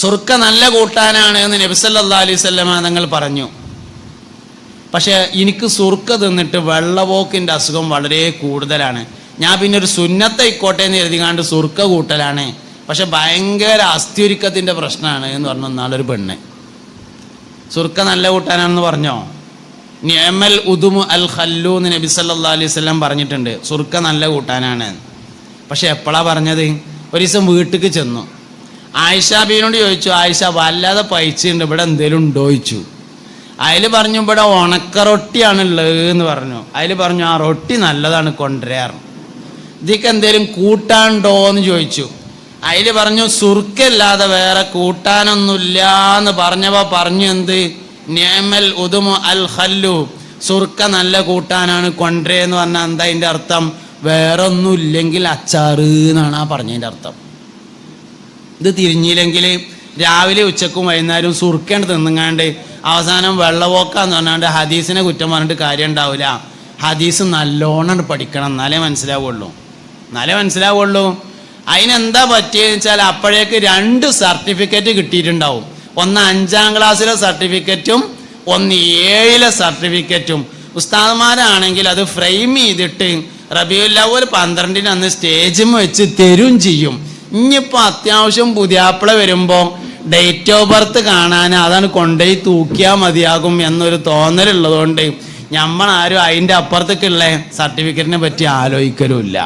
സുർക്ക നല്ല കൂട്ടാനാണ് എന്ന് നബിസല്ലാ അലൈഹി സ്വല്ലമ തങ്ങൾ പറഞ്ഞു. പക്ഷെ എനിക്ക് സുർക്ക തിന്നിട്ട് വെള്ളപോക്കിന്റെ അസുഖം വളരെ കൂടുതലാണ്. ഞാൻ പിന്നെ ഒരു സുന്നത്തായിക്കോട്ടെ എന്ന് എഴുതികാണ്ട് സുർക്ക കൂട്ടലാണ്. പക്ഷെ ഭയങ്കര അസ്ഥിയൊരുക്കത്തിന്റെ പ്രശ്നമാണ് എന്ന് പറഞ്ഞു നല്ലൊരു പെണ്ണ്. സുർക്ക നല്ല കൂട്ടാനാണെന്ന് പറഞ്ഞോ? നിയമൽ ഉദുമു അൽ ഖല്ലു എന്ന് നബി സല്ലാ അലൈഹി പറഞ്ഞിട്ടുണ്ട്. സുർക്ക നല്ല കൂട്ടാനാണ്. പക്ഷെ എപ്പോഴാണ് പറഞ്ഞത്? ഒരു ദിവസം വീട്ടിലേക്ക് ചെന്നു. ആയിഷ ബീനോട് ചോദിച്ചു ആയിഷ വല്ലാതെ പൈച്ചുണ്ട് ഇവിടെ എന്തേലും ഉണ്ടോ? ചോദിച്ചു. അതിൽ പറഞ്ഞു ഇവിടെ ഉണക്ക റൊട്ടിയാണ് ഉള്ളത് എന്ന് പറഞ്ഞു. അതിൽ പറഞ്ഞു ആ റൊട്ടി നല്ലതാണ് കൊണ്ടുവരാറ്. ഇതിക്ക് എന്തേലും കൂട്ടാണ്ടോ എന്ന് ചോദിച്ചു. അതിൽ പറഞ്ഞു സുർക്കല്ലാതെ വേറെ കൂട്ടാനൊന്നുമില്ല എന്ന് പറഞ്ഞവ പറഞ്ഞു എന്ത്? നിയമൽ ഉദുമു അൽ ഹല്ലു സുർക്ക നല്ല കൂട്ടാനാണ് കൊണ്ടേ എന്ന് പറഞ്ഞാൽ എന്താ അതിന്റെ അർത്ഥം? വേറൊന്നുമില്ലെങ്കിൽ അച്ചാറ് എന്നാണ് ആ പറഞ്ഞതിന്റെ അർത്ഥം. ഇത് തിരിഞ്ഞില്ലെങ്കിൽ രാവിലെ ഉച്ചക്കും വൈകുന്നേരവും സുറുക്കേണ്ട തിന്നുങ്ങാണ്ട് അവസാനം വെള്ളപോക്കാന്ന് പറഞ്ഞാണ്ട് ഹദീസിനെ കുറ്റം പറഞ്ഞിട്ട് കാര്യം ഉണ്ടാവില്ല ഹദീസ് നല്ലോണം പഠിക്കണം. എന്നാലേ മനസ്സിലാവുള്ളൂ. എന്നാലേ മനസ്സിലാവുള്ളൂ. അതിനെന്താ പറ്റിയെന്ന് വെച്ചാൽ അപ്പോഴേക്ക് രണ്ട് സർട്ടിഫിക്കറ്റ് കിട്ടിയിട്ടുണ്ടാവും. ഒന്ന് അഞ്ചാം ക്ലാസ്സിലെ സർട്ടിഫിക്കറ്റും ഒന്ന് ഏഴിലെ സർട്ടിഫിക്കറ്റും. ഉസ്താദ്മാരാണെങ്കിൽ അത് ഫ്രെയിം ചെയ്തിട്ട് റബിയുല്ലവൽ പന്ത്രണ്ടിന് അന്ന് സ്റ്റേജും വെച്ച് തരും ചെയ്യും. ഇനിയിപ്പോൾ അത്യാവശ്യം പുതിയാപ്പിള വരുമ്പോൾ ഡേറ്റ് ഓഫ് ബർത്ത് കാണാൻ അതാണ് കൊണ്ടുപോയി തൂക്കിയാൽ മതിയാകും എന്നൊരു തോന്നലുള്ളതുകൊണ്ട് ആരും അതിന്റെ അപ്പുറത്തേക്കുള്ള സർട്ടിഫിക്കറ്റിനെ പറ്റി ആലോചിക്കലുമില്ല.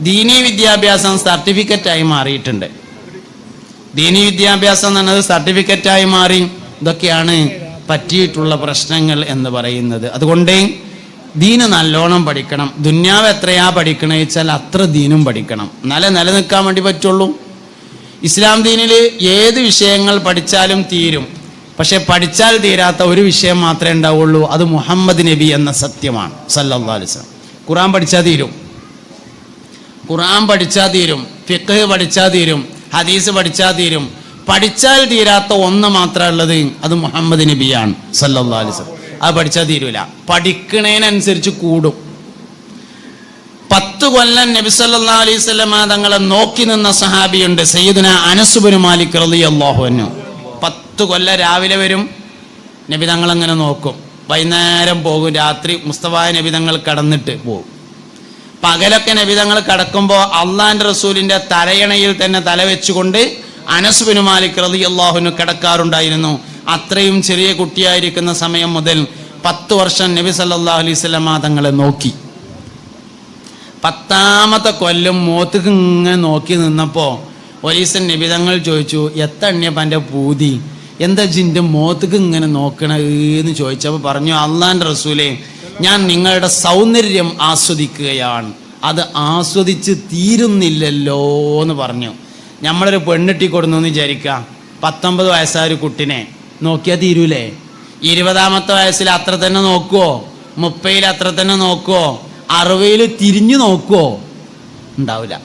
ദീനീ വിദ്യാഭ്യാസം സർട്ടിഫിക്കറ്റായി മാറിയിട്ടുണ്ട്. ദീനീ വിദ്യാഭ്യാസം എന്നത് സർട്ടിഫിക്കറ്റായി മാറി. ഇതൊക്കെയാണ് പറ്റിയിട്ടുള്ള പ്രശ്നങ്ങൾ എന്ന് പറയുന്നത്. അതുകൊണ്ട് ദീന് നല്ലോണം പഠിക്കണം. ദുന്യാവ് എത്രയാ പഠിക്കണേ വെച്ചാൽ അത്ര ദീനും പഠിക്കണം. എന്നാലേ നിലനിൽക്കാൻ വേണ്ടി പറ്റുള്ളൂ. ഇസ്ലാം ദീനിൽ ഏത് വിഷയങ്ങൾ പഠിച്ചാലും തീരും. പക്ഷെ പഠിച്ചാൽ തീരാത്ത ഒരു വിഷയം മാത്രമേ ഉണ്ടാവുള്ളൂ. അത് മുഹമ്മദ് നബി എന്ന സത്യമാണ്. സല്ലാ ഖുറാൻ പഠിച്ചാൽ തീരും. ഖുറാൻ പഠിച്ചാൽ തീരും. ഫിഖ് പഠിച്ചാൽ തീരും. ഹദീസ് പഠിച്ചാൽ തീരും. പഠിച്ചാൽ തീരാത്ത ഒന്ന് മാത്രമേ ഉള്ളത് അത് മുഹമ്മദ് നബിയാണ്. സല്ലാ അത് പഠിച്ചാൽ തീരൂല. പഠിക്കണേനനുസരിച്ച് കൂടും. പത്ത് കൊല്ലം നബി സല്ലാ അലൈഹി തങ്ങളെ നോക്കി നിന്ന സഹാബിയുണ്ട് സയ്യിദിന അനസുബിന് മാലിക് റലി അള്ളാഹുവിനു പത്ത് കൊല്ലം രാവിലെ വരും നബി തങ്ങൾ അങ്ങനെ നോക്കും? വൈകുന്നേരം പോകും രാത്രി മുസ്തഫായ നബി തങ്ങൾ കടന്നിട്ട് പോകും പകലൊക്കെ നബി തങ്ങൾ കടക്കുമ്പോൾ അള്ളാന്റെ റസൂലിന്റെ തലയണയിൽ തന്നെ തല വെച്ചുകൊണ്ട് അനസുബിന് മാലിക് റലി അള്ളാഹുനു കിടക്കാറുണ്ടായിരുന്നു. അത്രയും ചെറിയ കുട്ടിയായിരിക്കുന്ന സമയം മുതൽ പത്ത് വർഷം നബി സല്ലാ അലൈഹി സ്വലമ തങ്ങളെ നോക്കി. പത്താമത്തെ കൊല്ലം മോത്തുക്ക് ഇങ്ങനെ നോക്കി നിന്നപ്പോൾ ഒരീസൻ നിബിതങ്ങൾ ചോദിച്ചു എത്തണ്യപ്പന്റെ പൂതി? എന്താ ജിന്റെ മോത്തുക്ക് ഇങ്ങനെ നോക്കണെന്ന് ചോദിച്ചപ്പോൾ പറഞ്ഞു അള്ളാന്റെ റസൂലേ ഞാൻ നിങ്ങളുടെ സൗന്ദര്യം ആസ്വദിക്കുകയാണ്. അത് ആസ്വദിച്ച് തീരുന്നില്ലല്ലോ എന്ന് പറഞ്ഞു. നമ്മളൊരു പെണ്ണിട്ടി കൊടുന്നു എന്ന് വിചാരിക്കുക. പത്തൊമ്പത് വയസ്സായ ഒരു കുട്ടിനെ നോക്കിയാൽ തീരൂലേ? ഇരുപതാമത്തെ വയസ്സിൽ അത്ര തന്നെ നോക്കുവോ? മുപ്പതിൽ അത്ര തന്നെ നോക്കുവോ? അറുപതിൽ തിരിഞ്ഞു നോക്കുവോ? ഉണ്ടാവില്ല.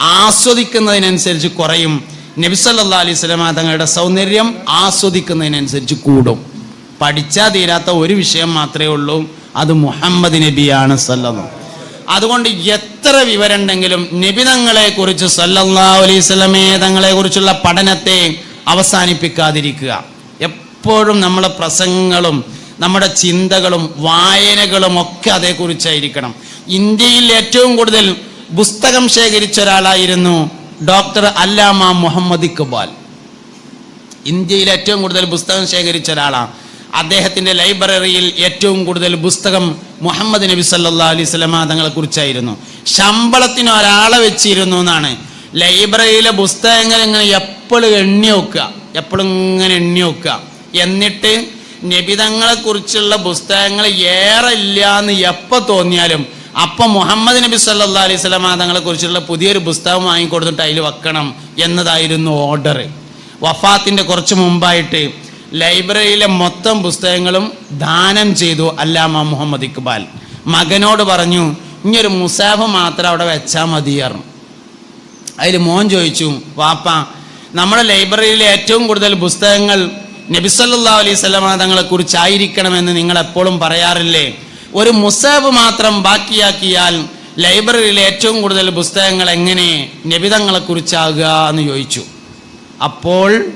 ആസ്വദിക്കുന്നതിനനുസരിച്ച് കുറയും. നബിസല്ലാ അലൈഹി സ്വലാമ തങ്ങളുടെ സൗന്ദര്യം ആസ്വദിക്കുന്നതിനനുസരിച്ച് കൂടും. പഠിച്ചാൽ തീരാത്ത ഒരു വിഷയം മാത്രമേ ഉള്ളൂ. അത് മുഹമ്മദ് നബിയാണ് സല്ലം അതുകൊണ്ട് എത്ര വിവരമുണ്ടെങ്കിലും നിബിതങ്ങളെ കുറിച്ച് സല്ലല്ലാ അലൈഹി തങ്ങളെ കുറിച്ചുള്ള പഠനത്തെ അവസാനിപ്പിക്കാതിരിക്കുക. എപ്പോഴും നമ്മളെ പ്രസംഗങ്ങളും നമ്മുടെ ചിന്തകളും വായനകളും ഒക്കെ അതേക്കുറിച്ചായിരിക്കണം. ഇന്ത്യയിൽ ഏറ്റവും കൂടുതൽ പുസ്തകം ശേഖരിച്ച ഒരാളായിരുന്നു ഡോക്ടർ അല്ലാമ മുഹമ്മദ് ഇക്ബാൽ. ഇന്ത്യയിൽ ഏറ്റവും കൂടുതൽ പുസ്തകം ശേഖരിച്ച ഒരാളാണ് അദ്ദേഹത്തിന്റെ ലൈബ്രറിയിൽ ഏറ്റവും കൂടുതൽ പുസ്തകം മുഹമ്മദ് നബി സല്ലാ അലൈഹി സ്വലമ തങ്ങളെ കുറിച്ചായിരുന്നു ശമ്പളത്തിന് ഒരാളെ വെച്ചിരുന്നു എന്നാണ് ലൈബ്രറിയിലെ പുസ്തകങ്ങൾ ഇങ്ങനെ എപ്പോഴും എണ്ണി വെക്കുക. എപ്പോഴും ഇങ്ങനെ എണ്ണി വെക്കുക. എന്നിട്ട് നബിതങ്ങളെ കുറിച്ചുള്ള പുസ്തകങ്ങൾ ഏറെ ഇല്ല എന്ന് എപ്പോൾ തോന്നിയാലും അപ്പം മുഹമ്മദ് നബി സല്ലാ അലൈഹി സ്വലാം തങ്ങളെ കുറിച്ചുള്ള പുതിയൊരു പുസ്തകം വാങ്ങിക്കൊടുത്തിട്ട് അതിൽ വെക്കണം എന്നതായിരുന്നു ഓർഡർ വഫാത്തിന്റെ കുറച്ച് മുമ്പായിട്ട് ലൈബ്രറിയിലെ മൊത്തം പുസ്തകങ്ങളും ദാനം ചെയ്തു അല്ലാമ മുഹമ്മദ് ഇക്ബാൽ. മകനോട് പറഞ്ഞു ഇനിയൊരു മുസാഫ് മാത്രം അവിടെ വെച്ചാൽ മതിയായിരുന്നു അതിൽ മോൻ ചോദിച്ചു വാപ്പ നമ്മുടെ ലൈബ്രറിയിലെ ഏറ്റവും കൂടുതൽ പുസ്തകങ്ങൾ നബിസല്ലാ അലൈഹി തങ്ങളെ കുറിച്ചായിരിക്കണമെന്ന് നിങ്ങൾ എപ്പോഴും പറയാറില്ലേ? ഒരു മുസാബ് മാത്രം ബാക്കിയാക്കിയാൽ ലൈബ്രറിയിലെ ഏറ്റവും കൂടുതൽ പുസ്തകങ്ങൾ എങ്ങനെ നബിതങ്ങളെ കുറിച്ചാകുക എന്ന് ചോദിച്ചു. അപ്പോൾ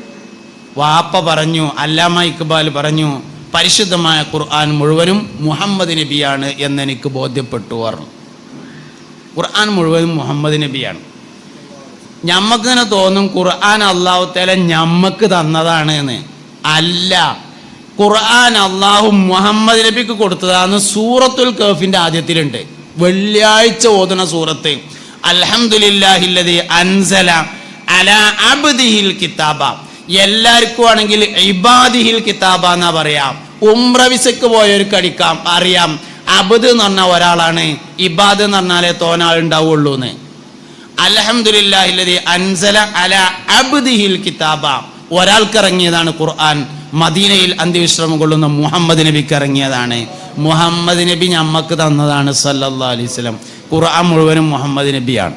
വാപ്പ പറഞ്ഞു അല്ലാമ ഇക്ബാൽ പറഞ്ഞു പരിശുദ്ധമായ ഖുർആൻ മുഴുവനും മുഹമ്മദ് നബിയാണ് എന്നെനിക്ക് ബോധ്യപ്പെട്ടു പറഞ്ഞു. ഖുർആൻ മുഴുവനും മുഹമ്മദ് നബിയാണ്. ഞമ്മക്കിങ്ങനെ തോന്നും ഖുർആൻ അള്ളാഹു തല ഞമ്മക്ക് തന്നതാണ് എന്ന് അല്ല. ഖുർആൻ അള്ളാഹു മുഹമ്മദ് നബിക്ക് കൊടുത്തതാണ് സൂറത്തുൽ കഫിന്റെ ആദ്യത്തിലുണ്ട്. വെള്ളിയാഴ്ച ഓതുന്ന സൂറത്ത്. അലഹമുല്ലാഹില്ലതി അൻസല അല അബ്ദിഹിൽ കിതാബ. എല്ലാവർക്കും ആണെങ്കിൽ ഇബാദിഹിൽ കിതാബ എന്നാ പറയാം. ഉംറവിസക്ക് പോയവർക്ക് അടിക്കാം അറിയാം. അബദ് എന്ന് പറഞ്ഞ ഒരാളാണ്. ഇബാദ് എന്ന് പറഞ്ഞാലേ തോനാൾ ഉണ്ടാവുള്ളൂ എന്ന് അൽഹംദുലില്ലാഹില്ലതി അൻസല അബ്ദിഹിൽ കിതാബ. ഖുർആൻ. മദീനയിൽ അന്ത്യവിശ്രമം കൊള്ളുന്ന മുഹമ്മദ് നബിക്ക് ഇറങ്ങിയതാണ്. മുഹമ്മദ് നബി ഞമ്മക്ക് തന്നതാണ് സല്ലാ അലൈഹി വസല്ലം. ഖുർആൻ മുഴുവനും മുഹമ്മദ് നബിയാണ്.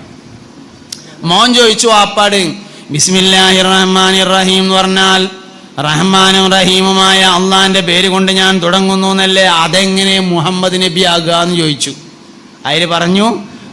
മോൻ ചോദിച്ചു ആപ്പാട് ബിസ്മില്ലാഹി റഹ്മാൻ റഹീം എന്ന് പറഞ്ഞാൽ റഹ്മാനും റഹീമുമായ അള്ളാന്റെ പേര് കൊണ്ട് ഞാൻ തുടങ്ങുന്നു എന്നല്ലേ? അതെങ്ങനെ മുഹമ്മദ് നബി ആകുക എന്ന് ചോദിച്ചു. അതിൽ പറഞ്ഞു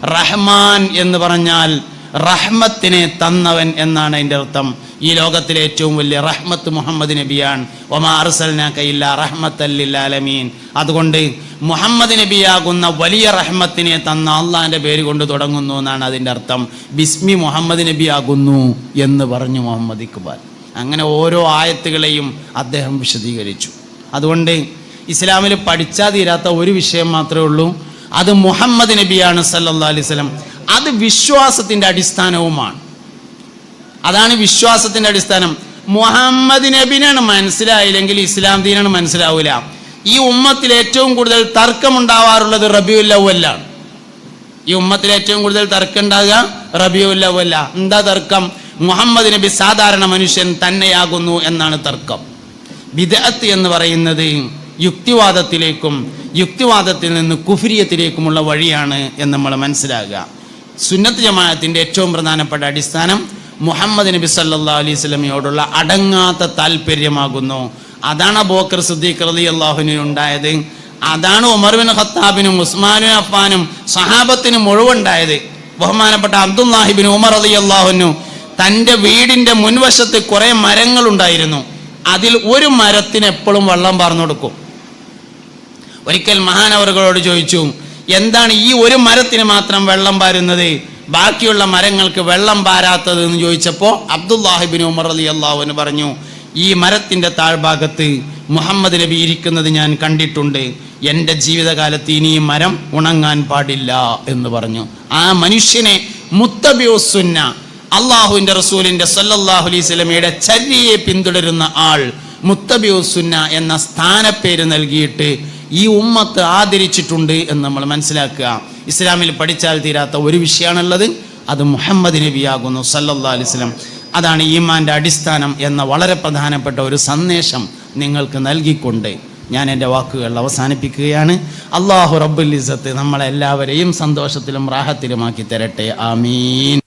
റഹ്മാൻ എന്ന് പറഞ്ഞാൽ റഹ്മത്തിനെ തന്നവൻ എന്നാണ് അതിന്റെ അർത്ഥം. ഈ ലോകത്തിലെ ഏറ്റവും വലിയ റഹ്മത്ത് മുഹമ്മദ് നബിയാണ്. ഒമാ അർസൽനാക്കയില്ല റഹ്മത്തല്ലില്ലാലമീൻ അതുകൊണ്ട് മുഹമ്മദ് നബിയാകുന്ന വലിയ റഹ്മത്തിനെ തന്ന അള്ളാഹിന്റെ പേര് കൊണ്ട് തുടങ്ങുന്നു എന്നാണ് അതിന്റെ അർത്ഥം. ബിസ്മി മുഹമ്മദ് നബിയാകുന്നു എന്ന് പറഞ്ഞു മുഹമ്മദ് ഇക്ബാൽ. അങ്ങനെ ഓരോ ആയത്തുകളെയും അദ്ദേഹം വിശദീകരിച്ചു. അതുകൊണ്ട് ഇസ്ലാമിൽ പഠിച്ചാൽ തീരാത്ത ഒരു വിഷയം മാത്രമേ ഉള്ളൂ. അത് മുഹമ്മദ് നബിയാണ് സല്ലാ അലൈഹി വസല്ലം. അത് വിശ്വാസത്തിന്റെ അടിസ്ഥാനവുമാണ്. അതാണ് വിശ്വാസത്തിന്റെ അടിസ്ഥാനം. മുഹമ്മദ് നബിനാണ് മനസ്സിലായില്ലെങ്കിൽ ഇസ്ലാം ദീനാണ് മനസ്സിലാവില്ല ഈ ഉമ്മത്തിൽ ഏറ്റവും കൂടുതൽ തർക്കമുണ്ടാവാറുള്ളത് റബിയുല്ലവല്ലാണ് ഈ ഉമ്മത്തിൽ ഏറ്റവും കൂടുതൽ തർക്കം ഉണ്ടാകുക റബിയുല്ലവല്ല എന്താ തർക്കം? മുഹമ്മദ് നബി സാധാരണ മനുഷ്യൻ തന്നെയാകുന്നു എന്നാണ് തർക്കം. വിദഗത്ത് എന്ന് പറയുന്നത് യുക്തിവാദത്തിലേക്കും യുക്തിവാദത്തിൽ നിന്ന് കുഫിരിയത്തിലേക്കുമുള്ള വഴിയാണ് എന്ന് നമ്മൾ മനസ്സിലാകുക. സുന്നത്ത് ജമാഅത്തിന്റെ ഏറ്റവും പ്രധാനപ്പെട്ട അടിസ്ഥാനം മുഹമ്മദ് നബി സല്ലാ അലൈഹി സ്വലമയോടുള്ള അടങ്ങാത്ത താല്പര്യമാകുന്നു അതാണ് ബോക്കർ സിദ്ദീഖ് റലി അള്ളാഹുവിന് ഉണ്ടായത്. അതാണ് ഉമർ ബിൻ ഖത്താബിനും ഉസ്മാനും അഫാനും സഹാബത്തിനും മുഴുവുണ്ടായത് ബഹുമാനപ്പെട്ട അബ്ദുല്ലാഹിബിൻ ഉമർ അലി അള്ളാഹുനു തന്റെ വീടിന്റെ മുൻവശത്ത് കുറേ മരങ്ങളുണ്ടായിരുന്നു. അതിൽ ഒരു മരത്തിന് എപ്പോഴും വെള്ളം പാർന്നു കൊടുക്കും ഒരിക്കൽ മഹാനവറുകളോട് ചോദിച്ചു എന്താണ് ഈ ഒരു മരത്തിന് മാത്രം വെള്ളം പാരുന്നത് ബാക്കിയുള്ള മരങ്ങൾക്ക് വെള്ളം പാരാത്തത് എന്ന് ചോദിച്ചപ്പോൾ അബ്ദുല്ലാഹിബിൻ ഉമർ അലി അള്ളാഹുവിന് പറഞ്ഞു ഈ മരത്തിന്റെ താഴ്ഭാഗത്ത് മുഹമ്മദ് നബി ഇരിക്കുന്നത് ഞാൻ കണ്ടിട്ടുണ്ട്. എന്റെ ജീവിതകാലത്ത് ഇനി ഈ മരം ഉണങ്ങാൻ പാടില്ല എന്ന് പറഞ്ഞു. ആ മനുഷ്യനെ മുത്തബിയുസുന്ന അള്ളാഹുവിന്റെ റസൂലിന്റെ സല്ലല്ലാഹു അലൈഹി സ്വലമയുടെ ചര്യയെ പിന്തുടരുന്ന ആൾ മുത്തബിയുസുന്ന എന്ന സ്ഥാനപ്പേര് നൽകിയിട്ട് ഈ ഉമ്മത്ത് ആദരിച്ചിട്ടുണ്ട് എന്ന് നമ്മൾ മനസ്സിലാക്കുക. ഇസ്ലാമിൽ പഠിച്ചാൽ തീരാത്ത ഒരു വിഷയമാണുള്ളത്. അത് മുഹമ്മദ് നബിയാകുന്നു സല്ലല്ലാ അലൈഹി വസല്ലം. അതാണ് ഈമാന്റെ അടിസ്ഥാനം എന്ന വളരെ പ്രധാനപ്പെട്ട ഒരു സന്ദേശം നിങ്ങൾക്ക് നൽകിക്കൊണ്ട് ഞാൻ എന്റെ വാക്കുകൾ അവസാനിപ്പിക്കുകയാണ്. അള്ളാഹു റബ്ബുൽ ഇസത്ത് നമ്മളെല്ലാവരെയും സന്തോഷത്തിലും റാഹത്തിലുമാക്കി തരട്ടെ. ആമീൻ.